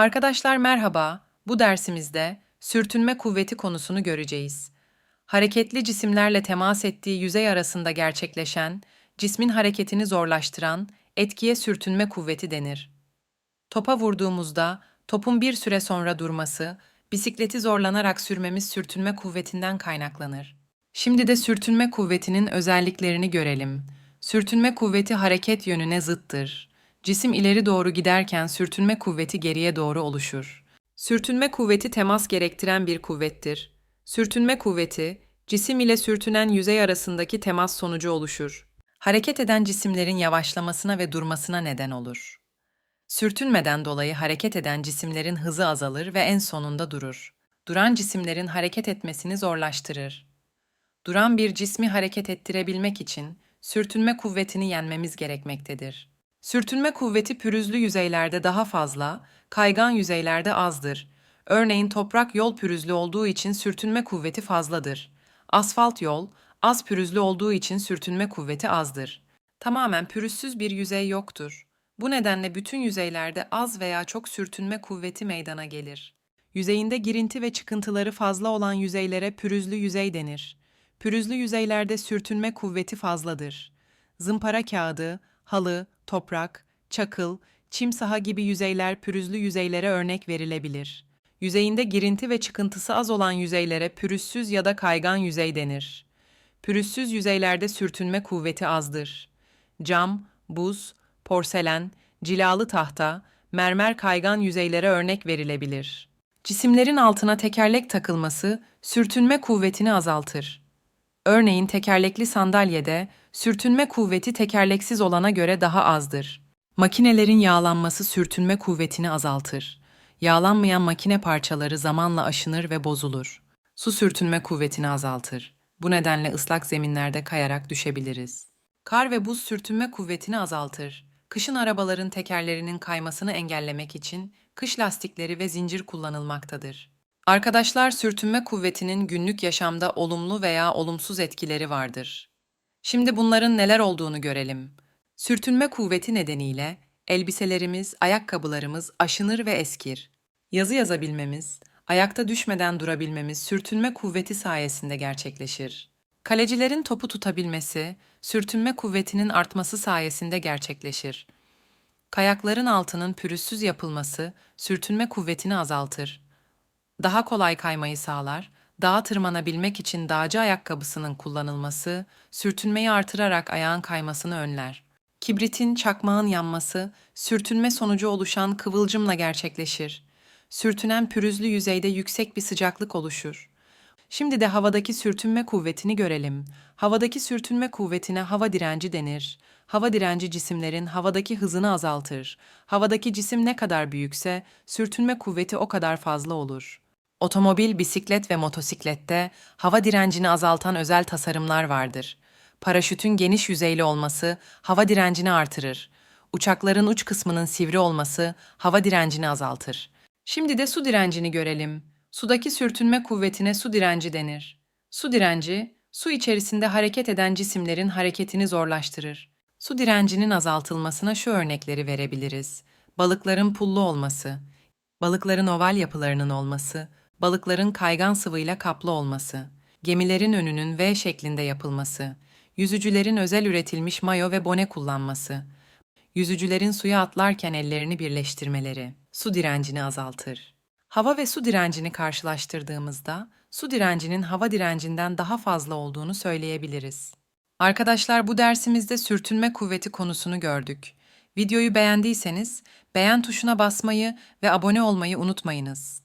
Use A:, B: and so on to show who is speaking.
A: Arkadaşlar merhaba. Bu dersimizde sürtünme kuvveti konusunu göreceğiz. Hareketli cisimlerle temas ettiği yüzey arasında gerçekleşen, cismin hareketini zorlaştıran etkiye sürtünme kuvveti denir. Topa vurduğumuzda topun bir süre sonra durması, bisikleti zorlanarak sürmemiz sürtünme kuvvetinden kaynaklanır. Şimdi de sürtünme kuvvetinin özelliklerini görelim. Sürtünme kuvveti hareket yönüne zıttır. Cisim ileri doğru giderken sürtünme kuvveti geriye doğru oluşur. Sürtünme kuvveti temas gerektiren bir kuvvettir. Sürtünme kuvveti, cisim ile sürtünen yüzey arasındaki temas sonucu oluşur. Hareket eden cisimlerin yavaşlamasına ve durmasına neden olur. Sürtünmeden dolayı hareket eden cisimlerin hızı azalır ve en sonunda durur. Duran cisimlerin hareket etmesini zorlaştırır. Duran bir cismi hareket ettirebilmek için sürtünme kuvvetini yenmemiz gerekmektedir. Sürtünme kuvveti pürüzlü yüzeylerde daha fazla, kaygan yüzeylerde azdır. Örneğin toprak yol pürüzlü olduğu için sürtünme kuvveti fazladır. Asfalt yol az pürüzlü olduğu için sürtünme kuvveti azdır. Tamamen pürüzsüz bir yüzey yoktur. Bu nedenle bütün yüzeylerde az veya çok sürtünme kuvveti meydana gelir. Yüzeyinde girinti ve çıkıntıları fazla olan yüzeylere pürüzlü yüzey denir. Pürüzlü yüzeylerde sürtünme kuvveti fazladır. Zımpara kağıdı, halı, toprak, çakıl, çim saha gibi yüzeyler pürüzlü yüzeylere örnek verilebilir. Yüzeyinde girinti ve çıkıntısı az olan yüzeylere pürüzsüz ya da kaygan yüzey denir. Pürüzsüz yüzeylerde sürtünme kuvveti azdır. Cam, buz, porselen, cilalı tahta, mermer kaygan yüzeylere örnek verilebilir. Cisimlerin altına tekerlek takılması sürtünme kuvvetini azaltır. Örneğin tekerlekli sandalyede sürtünme kuvveti tekerleksiz olana göre daha azdır. Makinelerin yağlanması sürtünme kuvvetini azaltır. Yağlanmayan makine parçaları zamanla aşınır ve bozulur. Su sürtünme kuvvetini azaltır. Bu nedenle ıslak zeminlerde kayarak düşebiliriz. Kar ve buz sürtünme kuvvetini azaltır. Kışın arabaların tekerlerinin kaymasını engellemek için kış lastikleri ve zincir kullanılmaktadır. Arkadaşlar sürtünme kuvvetinin günlük yaşamda olumlu veya olumsuz etkileri vardır. Şimdi bunların neler olduğunu görelim. Sürtünme kuvveti nedeniyle elbiselerimiz, ayakkabılarımız aşınır ve eskir. Yazı yazabilmemiz, ayakta düşmeden durabilmemiz sürtünme kuvveti sayesinde gerçekleşir. Kalecilerin topu tutabilmesi, sürtünme kuvvetinin artması sayesinde gerçekleşir. Kayakların altının pürüzsüz yapılması sürtünme kuvvetini azaltır. Daha kolay kaymayı sağlar, dağa tırmanabilmek için dağcı ayakkabısının kullanılması, sürtünmeyi artırarak ayağın kaymasını önler. Kibritin, çakmağın yanması, sürtünme sonucu oluşan kıvılcımla gerçekleşir. Sürtünen pürüzlü yüzeyde yüksek bir sıcaklık oluşur. Şimdi de havadaki sürtünme kuvvetini görelim. Havadaki sürtünme kuvvetine hava direnci denir. Hava direnci cisimlerin havadaki hızını azaltır. Havadaki cisim ne kadar büyükse sürtünme kuvveti o kadar fazla olur. Otomobil, bisiklet ve motosiklette hava direncini azaltan özel tasarımlar vardır. Paraşütün geniş yüzeyli olması hava direncini artırır. Uçakların uç kısmının sivri olması hava direncini azaltır. Şimdi de su direncini görelim. Sudaki sürtünme kuvvetine su direnci denir. Su direnci, su içerisinde hareket eden cisimlerin hareketini zorlaştırır. Su direncinin azaltılmasına şu örnekleri verebiliriz. Balıkların pullu olması, balıkların oval yapılarının olması, balıkların kaygan sıvıyla kaplı olması, gemilerin önünün V şeklinde yapılması, yüzücülerin özel üretilmiş mayo ve bone kullanması, yüzücülerin suya atlarken ellerini birleştirmeleri su direncini azaltır. Hava ve su direncini karşılaştırdığımızda su direncinin hava direncinden daha fazla olduğunu söyleyebiliriz. Arkadaşlar bu dersimizde sürtünme kuvveti konusunu gördük. Videoyu beğendiyseniz beğen tuşuna basmayı ve abone olmayı unutmayınız.